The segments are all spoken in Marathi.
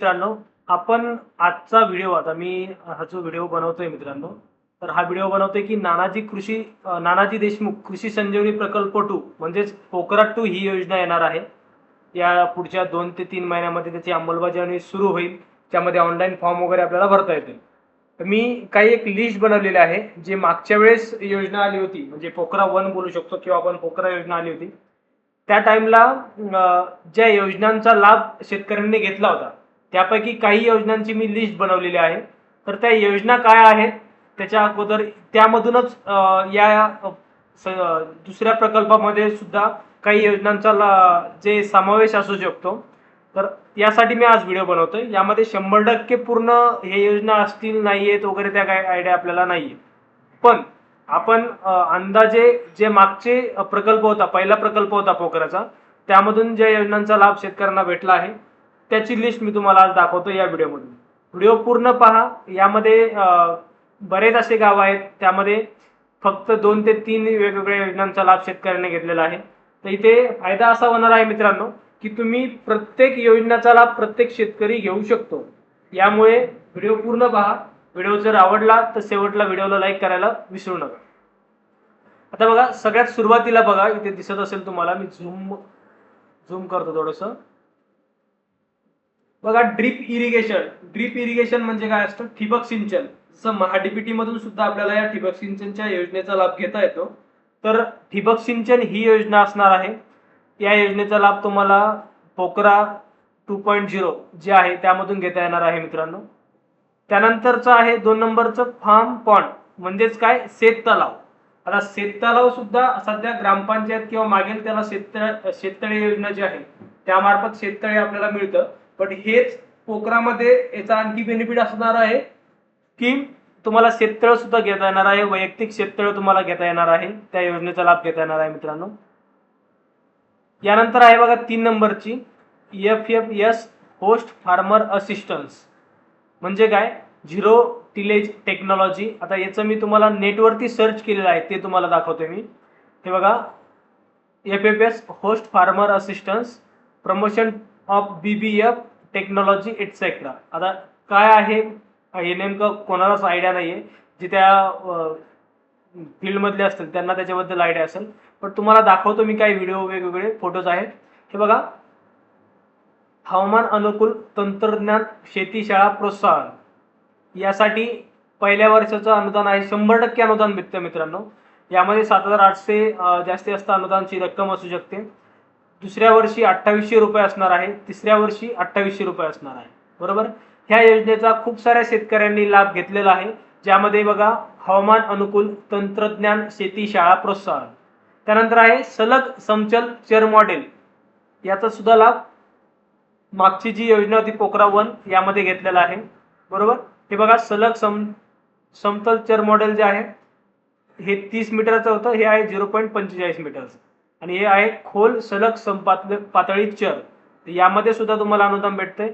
मित्रांनो आपण आजचा व्हिडिओ आता मी हा जो व्हिडिओ बनवतोय मित्रांनो तर हा व्हिडिओ बनवतोय की नानाजी कृषी नानाजी देशमुख कृषी संजीवनी प्रकल्प टू म्हणजेच पोखरा टू ही योजना येणार आहे. या पुढच्या दोन ते तीन महिन्यामध्ये त्याची अंमलबजावणी सुरू होईल त्यामध्ये ऑनलाईन फॉर्म वगैरे आपल्याला भरता येतील. तर मी काही एक लिस्ट बनवलेली आहे जे मागच्या वेळेस योजना आली होती म्हणजे पोखरा वन बोलू शकतो किंवा आपण पोखरा योजना आली होती. त्या टाइमला ज्या योजनांचा लाभ शेतकऱ्यांनी घेतला होता त्यापैकी काही योजनांची मी लिस्ट बनवलेली आहे. तर त्या योजना काय आहेत? त्याच्या अगोदर त्यामधूनच या स- दुसऱ्या प्रकल्पामध्ये सुद्धा काही योजनांचा ला जे समावेश असू शकतो. तर यासाठी मी आज व्हिडिओ बनवतोय. यामध्ये शंभर टक्के पूर्ण हे योजना असतील नाही आहेत वगैरे त्या काय आयडिया आपल्याला नाही पण आपण अंदाजे जे मागचे प्रकल्प होता पहिला प्रकल्प होता पोखराचा त्यामधून ज्या योजनांचा लाभ शेतकऱ्यांना भेटला आहे त्याची लिस्ट मी तुम्हाला आज दाखवतो या व्हिडिओमधून व्हिडिओ पूर्ण पहा. यामध्ये बरेच असे गाव आहेत. त्यामध्ये फक्त दोन ते तीन वेगवेगळ्या योजनांचा लाभ शेतकऱ्यांनी घेतलेला आहे. तर इथे फायदा असा होणार आहे मित्रांनो की तुम्ही प्रत्येक योजनेचा लाभ प्रत्येक शेतकरी घेऊ शकतो. यामुळे व्हिडिओ पूर्ण पहा. व्हिडिओ जर आवडला तर शेवटला व्हिडिओला लाईक करायला विसरू नका. आता बघा सगळ्यात सुरुवातीला बघा इथे दिसत असेल तुम्हाला मी झूम झूम करतो थोडंसं. बघा ड्रीप इरिगेशन ड्रीप इरिगेशन म्हणजे काय असतं? ठिबक सिंचन. जसं महाडीपीटी मधून सुद्धा आपल्याला या ठिबक सिंचनच्या योजनेचा लाभ घेता येतो. तर ठिबक सिंचन ही योजना असणार आहे. या योजनेचा लाभ तुम्हाला पोकरा टू पॉईंट झिरो जे आहे त्यामधून घेता येणार आहे मित्रांनो. त्यानंतरचं आहे दोन नंबरचं फार्म पॉन्ड. म्हणजेच काय? शेत तलाव. आता शेत तलाव सुद्धा सध्या ग्रामपंचायत किंवा मागेल त्याला शेततळ शेततळे योजना जी आहे त्यामार्फत शेततळे आपल्याला मिळतं. पण हेच पोखरामध्ये याचा आणखी बेनिफिट असणार आहे की तुम्हाला शेततळ सुद्धा घेता येणार आहे वैयक्तिक शेततळ तुम्हाला घेता येणार आहे त्या योजनेचा लाभ घेता येणार आहे मित्रांनो. यानंतर आहे बघा तीन नंबरची F F S host farmer assistance म्हणजे काय? झिरो टिलेज टेक्नॉलॉजी आता याचं मी तुम्हाला नेटवरती सर्च केलेलं आहे ते तुम्हाला दाखवतोय मी. हे बघा F F S host farmer assistance promotion of B B F technology etcetera आता काय आहे? हे नेमकं कोणालाच आयडिया नाही आहे जे त्या फील्डमधले असतील त्यांना त्याच्याबद्दल आयडिया असेल. पण तुम्हाला दाखवतो मी काही व्हिडिओ वेगवेगळे फोटोज आहेत. हे बघा. हवामान अनुकूल तंत्रज्ञान शेतीशाळा प्रोत्साहन. यासाठी पहिल्या वर्षाचं अनुदान आहे. शंभर टक्के अनुदान भेटतं मित्रांनो. यामध्ये सात हजार आठशे जास्ती जास्तीत जास्त अनुदानची रक्कम असू शकते. दुसऱ्या वर्षी अठ्ठावीसशे रुपये असणार आहे तिसऱ्या वर्षी अठ्ठावीसशे रुपये असणार आहे. बरोबर? ह्या योजनेचा खूप साऱ्या शेतकऱ्यांनी लाभ घेतलेला आहे. ज्यामध्ये बघा हवामान अनुकूल तंत्रज्ञान शेती शाळा प्रोत्साहन. त्यानंतर आहे सलग समचल चर मॉडेल. याचा सुद्धा लाभ मागची जी योजना होती पोखरा वन यामध्ये घेतलेला आहे. बरोबर? हे बघा सलग सम समतल चर मॉडेल जे आहे हे तीस मीटरचं होतं हे आहे झिरो पॉईंट पंचेचाळीस मीटरचं आणि हे आहे खोल सलग संपात पातळी चर. यामध्ये सुद्धा तुम्हाला अनुदान भेटते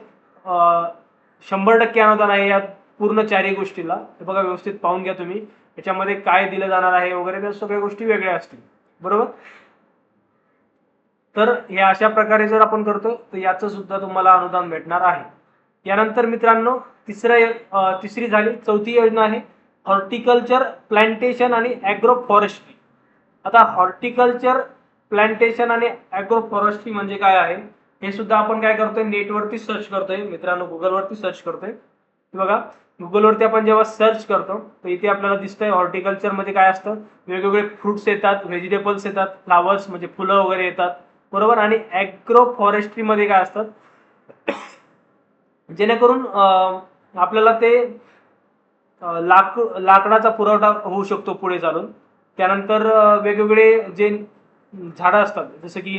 शंभर टक्के अनुदान आहे या पूर्ण चारही गोष्टीला. हे बघा व्यवस्थित पाहून घ्या तुम्ही. याच्यामध्ये काय दिलं जाणार आहे वगैरे त्या सगळ्या गोष्टी वेगळ्या असतील. बरोबर? तर हे अशा प्रकारे जर आपण करतो तर याचं सुद्धा तुम्हाला अनुदान भेटणार आहे. यानंतर मित्रांनो तिसऱ्या तिसरी झाली चौथी योजना आहे हॉर्टिकल्चर प्लांटेशन आणि ॲग्रो फॉरेस्ट्री आता हॉर्टिकल्चर प्लांटेशन आणि ॲग्रो फॉरेस्ट्री म्हणजे काय आहे? हे सुद्धा आपण काय करतोय? नेटवरती सर्च करतोय. मित्रांनो गुगलवरती सर्च करतोय. बघा गुगलवरती आपण जेव्हा सर्च करतो तर इथे आपल्याला दिसतंय हॉर्टिकल्चरमध्ये काय असतं? वेगवेगळे फ्रुट्स येतात व्हेजिटेबल्स येतात फ्लावर्स म्हणजे फुलं वगैरे येतात. बरोबर? आणि ॲग्रो काय असतात जेणेकरून आपल्याला ते लाकू लाक लाकडाचा पुरवठा होऊ शकतो पुढे चालून. त्यानंतर वेगवेगळे जे झाडं असतात. जसं की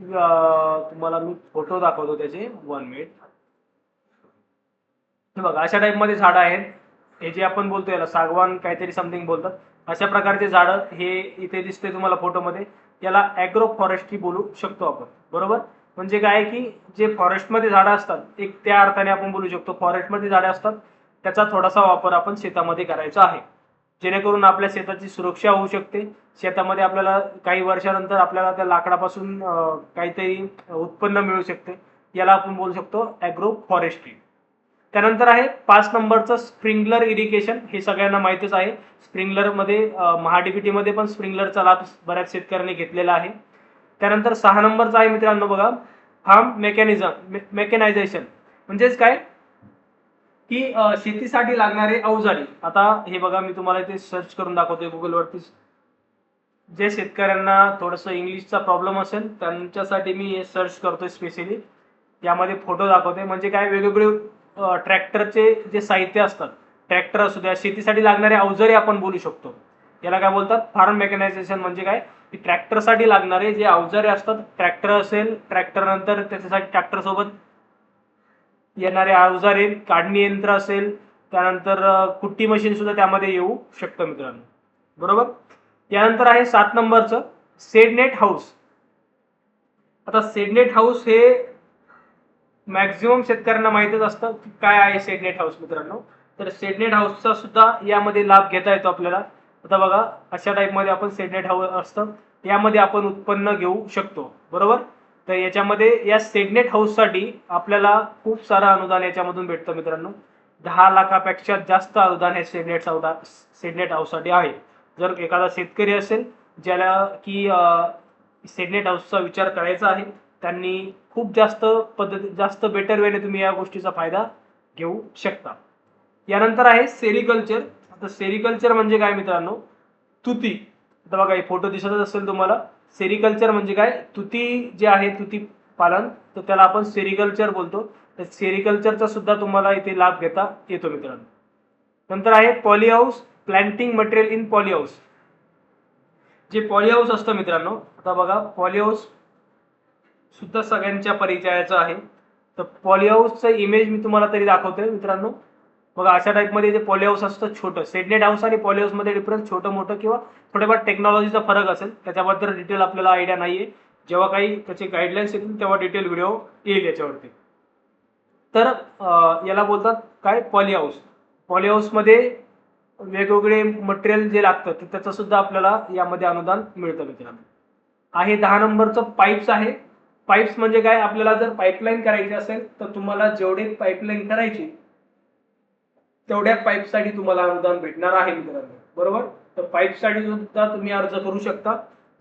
तुम्हाला मी फोटो दाखवतो त्याचे वन मिनिट हे बघा अशा टाईपमध्ये झाडं आहेत. हे जे आपण बोलतो याला सागवान काहीतरी समथिंग बोलतात. अशा प्रकारचे झाडं हे इथे दिसते तुम्हाला फोटोमध्ये याला ॲग्रो फॉरेस्ट्री बोलू शकतो आपण. बरोबर? म्हणजे काय आहे की जे फॉरेस्टमध्ये झाडं असतात एक त्या अर्थाने आपण बोलू शकतो फॉरेस्टमध्ये झाडं असतात. त्याचा थोडासा वापर आपण शेतामध्ये करायचा आहे. जेणेकरून आपल्या शेताची सुरक्षा होऊ शकते. शेतामध्ये आपल्याला काही वर्षानंतर आपल्याला त्या लाकडापासून काहीतरी उत्पन्न मिळू शकते. याला आपण बोलू शकतो ॲग्रो फॉरेस्ट्री त्यानंतर आहे पाच नंबरचं स्प्रिंगलर इरिगेशन हे सगळ्यांना माहितीच आहे. स्प्रिंगलरमध्ये महाडीबीटीमध्ये पण स्प्रिंगलरचा लाभ बऱ्याच शेतकऱ्यांनी घेतलेला आहे. त्यानंतर सहा नंबरचा आहे मित्रांनो बघा. फार्म मेकॅनिझम मेकॅनायझेशन म्हणजेच काय? की शेतीसाठी लागणारे अवजारे. आता हे बघा मी तुम्हाला इथे सर्च करून दाखवतोय गुगलवरती जे शेतकऱ्यांना थोडंसं इंग्लिशचा प्रॉब्लेम असेल त्यांच्यासाठी मी हे सर्च करतोय स्पेशली यामध्ये फोटो दाखवते म्हणजे काय वेगवेगळे ट्रॅक्टरचे जे साहित्य असतात ट्रॅक्टर असू द्या शेतीसाठी लागणारे अवजारे आपण बोलू शकतो. याला काय बोलतात? फार्म मेकॅनायझेशन म्हणजे काय? की ट्रॅक्टरसाठी लागणारे जे अवजारे असतात ट्रॅक्टर असेल ट्रॅक्टर नंतर त्याच्यासाठी ट्रॅक्टर सोबत येणारे अवजारे काढणी यंत्र असेल त्यानंतर कुट्टी मशीन सुद्धा त्यामध्ये येऊ शकतं मित्रांनो. बरोबर? यानंतर आहे सात नंबरचं सेडनेट हाऊस. आता सेडनेट हाऊस हे मॅक्झिमम शेतकऱ्यांना माहितच असतं की काय आहे सेडनेट हाऊस मित्रांनो. तर सेडनेट हाऊसचा सुद्धा यामध्ये लाभ घेता येतो आपल्याला. आता बघा अशा टाईपमध्ये आपण सेडनेट हाऊस असतं. यामध्ये आपण उत्पन्न घेऊ शकतो. बरोबर? तर याच्यामध्ये या सेडनेट हाऊससाठी आपल्याला खूप सारं अनुदान याच्यामधून भेटतं मित्रांनो. दहा लाखापेक्षा जास्त अनुदान हे सेडनेट हाऊस सेडनेट हाऊससाठी आहे. जर एखादा शेतकरी असेल ज्याला की सेगनेट सेडनेट हाऊसचा विचार करायचा आहे त्यांनी खूप जास्त पद्धती जास्त बेटर वेने तुम्ही या गोष्टीचा फायदा घेऊ शकता. यानंतर आहे सेरिकल्चर. आता सेरिकल्चर म्हणजे काय मित्रांनो? तुती. आता बघा हे फोटो दिसतच असेल तुम्हाला. सेरिकल्चर म्हणजे काय? तुती जे आहे तुती पालन तर त्याला आपण सेरिकल्चर बोलतो. तर सेरिकल्चरचा सुद्धा तुम्हाला इथे लाभ घेता येतो मित्रांनो. नंतर आहे poly house planting material in poly house जे पॉली हाऊस असतं मित्रांनो आता बघा पॉली हाऊस सुद्धा सगळ्यांच्या परिचयाचं आहे. तर पॉली हाऊसचं इमेज मी तुम्हाला तरी दाखवतोय मित्रांनो. मग अशा टाईपमध्ये जे पॉली हाऊस असतं छोटं सेडनेट हाऊस आणि पॉली हाऊसमध्ये डिफरन्स छोटं मोठं किंवा थोडेफार टेक्नॉलॉजीचा फरक असेल त्याच्याबद्दल डिटेल आपल्याला आयडिया नाही आहे जेव्हा काही त्याचे गाईडलाईन्स येतील तेव्हा डिटेल व्हिडिओ येईल याच्यावरती. तर याला बोलतात काय? पॉली हाऊस पॉली हाऊसमध्ये वेगवेगळे मटेरियल जे लागतं तर त्याचं सुद्धा आपल्याला यामध्ये अनुदान मिळतं मित्रांनो. आहे दहा नंबरचं पाईप्स आहे. पाईप्स म्हणजे काय? आपल्याला जर पाईपलाईन करायची असेल तर तुम्हाला जेवढे पाईपलाईन करायची तेवढ्या पाईपसाठी तुम्हाला अनुदान भेटणार आहे मित्रांनो. बरोबर? तर पाईपसाठी सुद्धा तुम्ही अर्ज करू शकता.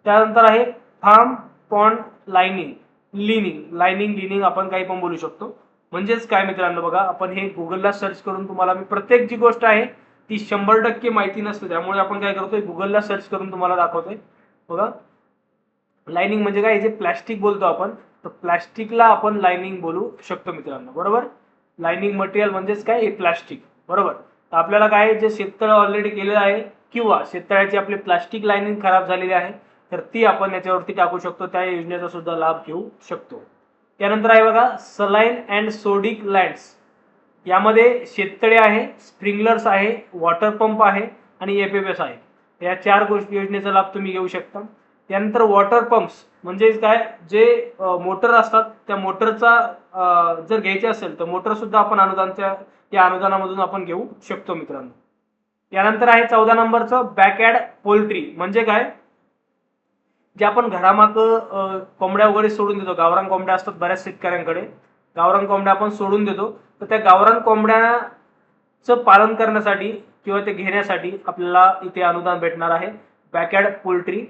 त्यानंतर आहे farm pond lining lining lining lining आपण काही पण बोलू शकतो. म्हणजेच काय मित्रांनो बघा आपण हे गुगलला सर्च करून तुम्हाला मी प्रत्येक जी गोष्ट आहे ती शंभर टक्के माहिती नसते. त्यामुळे आपण काय करतोय गुगलला सर्च करून तुम्हाला दाखवतोय. बघा. लाइनिंग म्हणजे काय? जे प्लॅस्टिक बोलतो आपण तर प्लॅस्टिकला आपण लाइनिंग बोलू शकतो मित्रांनो. बरोबर? लाइनिंग मटेरियल म्हणजेच काय? हे प्लॅस्टिक बरोबर? तर आपल्याला काय जे शेततळ ऑलरेडी केलेलं आहे किंवा शेततळ्याची आपली प्लास्टिक लाईनिंग खराब झालेली आहे तर ती आपण याच्यावरती टाकू शकतो त्या योजनेचा सुद्धा लाभ घेऊ शकतो. त्यानंतर आहे बघा सलाईन अँड सोडिक लँड्स यामध्ये शेततळे आहे स्प्रिंगलर्स आहे वॉटर पंप आहे आणि एफ एफ एस आहे. या चार गोष्टी योजनेचा लाभ तुम्ही घेऊ शकता. त्यानंतर वॉटर पंप्स म्हणजे काय जे मोटर असतात त्या मोटरचा जर घ्यायचे असेल तर मोटर सुद्धा आपण अनुदानच्या त्या अनुदानामधून आपण घेऊ शकतो मित्रांनो. यानंतर आहे चौदा नंबरचं बॅकॅड पोल्ट्री म्हणजे काय? जे आपण घरामाग कोंबड्या वगैरे सोडून देतो. गावरान कोंबड्या असतात बऱ्याच शेतकऱ्यांकडे. गावरान कोंबड्या आपण सोडून देतो. तर त्या गावरान कोंबड्याचं पालन करण्यासाठी किंवा ते घेण्यासाठी आपल्याला इथे अनुदान भेटणार आहे. बॅकॅड पोल्ट्री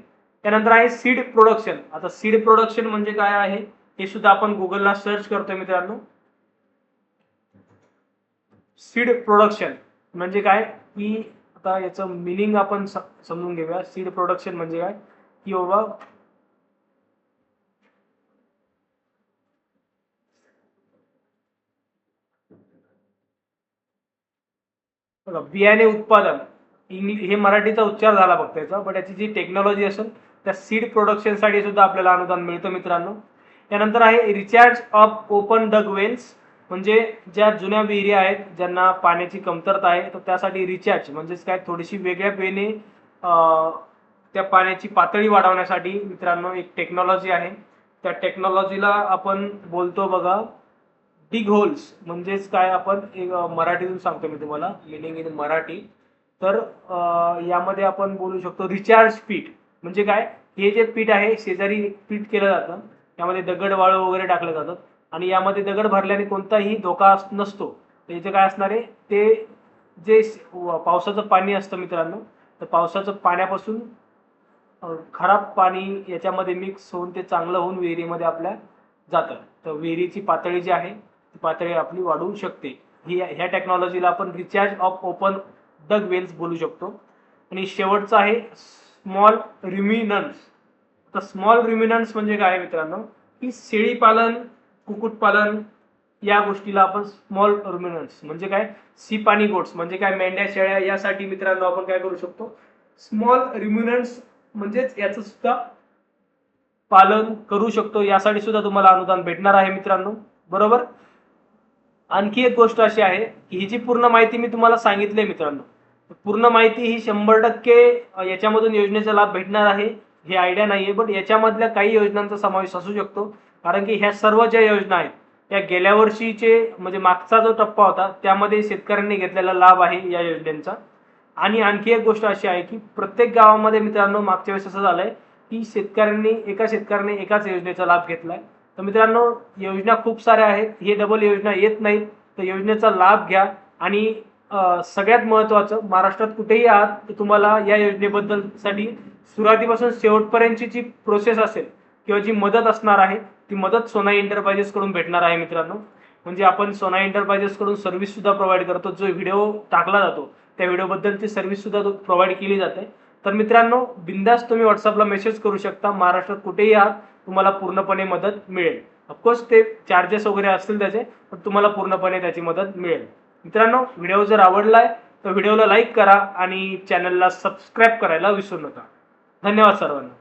त्यानंतर आहे सीड प्रोडक्शन आता सीड प्रोडक्शन म्हणजे काय आहे? हे सुद्धा आपण गुगलला सर्च करतोय मित्रांनो. सीड प्रोडक्शन म्हणजे काय? की आता याचं मिनिंग आपण समजून घेऊया. सीड प्रोडक्शन म्हणजे काय? की बाबा बियाणे उत्पादन. इंग्लिश हे मराठीचा उच्चार झाला फक्त याचा बट याची जी टेक्नॉलॉजी असेल त्या सीड प्रोडक्शनसाठी सुद्धा आपल्याला अनुदान मिळतं मित्रांनो. त्यानंतर आहे recharge of open dug wells. म्हणजे ज्या जुन्या विहिरी आहेत ज्यांना पाण्याची कमतरता आहे तर त्यासाठी रिचार्ज म्हणजेच काय थोडीशी वेगळ्या वेने त्या पाण्याची पातळी वाढवण्यासाठी मित्रांनो एक टेक्नॉलॉजी आहे. त्या टेक्नॉलॉजीला आपण बोलतो बघा डिग होल्स म्हणजेच काय आपण एक मराठीतून सांगतो मी तुम्हाला मिनिंग इन मराठी. तर यामध्ये आपण बोलू शकतो रिचार्ज पीठ म्हणजे काय हे जे पीठ आहे शेजारी पीठ केलं जातं त्यामध्ये दगड वाळू वगैरे टाकलं जातं. आणि यामध्ये दगड भरल्याने कोणताही धोका नसतो. तर इथे काय असणार आहे ते जे पावसाचं पाणी असतं मित्रांनो तर पावसाचं पाण्यापासून खराब पाणी याच्यामध्ये मिक्स होऊन ते चांगलं होऊन विहिरीमध्ये आपल्या जातं. तर विहिरीची पातळी जी आहे ती पातळी आपली वाढवू शकते. ही ह्या टेक्नॉलॉजीला आपण recharge of open dug wells बोलू शकतो. आणि शेवटचं आहे स्मॉल रिमिनन्स तर स्मॉल रिमिनन्स म्हणजे काय मित्रांनो? की शेळीपालन कुक्कुटपालन या गोष्टीला आपण स्मॉल रुमिनन्स म्हणजे काय? सीप आणि गोट्स म्हणजे काय? मेंढ्या शेळ्या यासाठी मित्रांनो आपण काय करू शकतो? स्मॉल रिम्युनन्स म्हणजेच याचं सुद्धा पालन करू शकतो. यासाठी सुद्धा तुम्हाला अनुदान भेटणार आहे मित्रांनो. बरोबर? आणखी एक गोष्ट अशी आहे की ही जी पूर्ण माहिती मी तुम्हाला सांगितली आहे मित्रांनो पूर्ण माहिती ही शंभर टक्के याच्यामधून योजनेचा लाभ भेटणार आहे. हे आयडिया नाही आहे बट याच्यामधल्या काही योजनांचा समावेश असू शकतो. कारण की ह्या सर्व ज्या योजना आहेत त्या गेल्या वर्षीचे म्हणजे मागचा जो टप्पा होता त्यामध्ये शेतकऱ्यांनी घेतलेला लाभ आहे या योजनेचा. आणि आणखी एक गोष्ट अशी आहे की प्रत्येक गावामध्ये मित्रांनो मागच्या वेळेस असं झालंय की शेतकऱ्यांनी एका शेतकऱ्याने एकाच योजनेचा लाभ घेतलाय. तर मित्रांनो योजना खूप साऱ्या आहेत. हे डबल योजना येत नाहीत. तर योजनेचा लाभ घ्या आणि सगळ्यात महत्त्वाचं महाराष्ट्रात कुठेही आहात तर तुम्हाला या योजनेबद्दलसाठी सुरुवातीपासून शेवटपर्यंतची जी प्रोसेस असेल किंवा जी मदत असणार आहे ती मदत सोना एंटरप्राइजेसकडून भेटणार आहे मित्रांनो. म्हणजे आपण सोना एंटरप्राइजेसकडून सर्व्हिससुद्धा सर्व्हिस सुद्धा प्रोव्हाइड करतो. जो व्हिडिओ टाकला जातो त्या व्हिडिओबद्दलची सर्व्हिस सुद्धा प्रोव्हाइड केली जाते. तर मित्रांनो बिंदास तुम्ही व्हॉट्सअपला मेसेज करू शकता. महाराष्ट्रात कुठेही आहात तुम्हाला पूर्णपणे मदत मिळेल. ऑफकोर्स ते चार्जेस वगैरे असतील त्याचे पण तुम्हाला पूर्णपणे त्याची मदत मिळेल. मित्रांनो व्हिडिओ जर आवडलाय तर व्हिडिओला लाईक करा आणि चॅनलला सबस्क्राईब करायला विसरू नका. धन्यवाद सर्वांना.